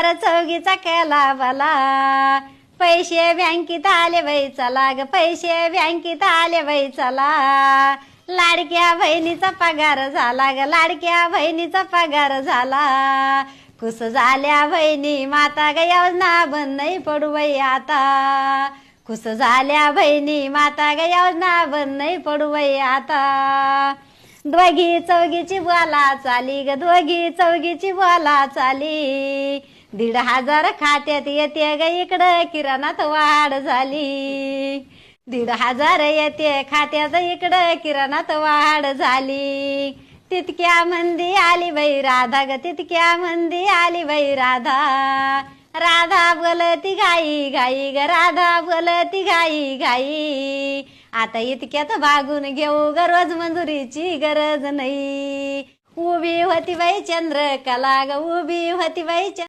पगार चौघीचा केला बला. पैसे बँकेत आले बाई चला ग. पैसे बँकेत आले बाई चला. लाडक्या बहिणीचा पगार झाला ग. लाडक्या बहिणीचा पगार झाला. खुश झाल्या बहिणी माता ग योजना बंद नाही पडू बाई आता. खुश झाल्या बहिणी माता ग योजना बंद नाही पडू बाई आता. दोघी चौघीची बोला चाली ग. दोघी चौघीची बोला चाली. दीड हजार खात्यात येते ग इकडं. किराणात वाढ झाली. दीड हजार येते खात्यात इकडं. किराणात वाढ झाली. तितक्या मंदी आली बाई राधा ग तितक्या मंदी आली बाई राधा. राधा बोलती गाई गाई ग राधा बोलती गाई गाई आता इतक्यात भागून घेऊ ग रोज मंजुरीची गरज नाही. उभी होती बाई चंद्र कला ग उभी होती बाई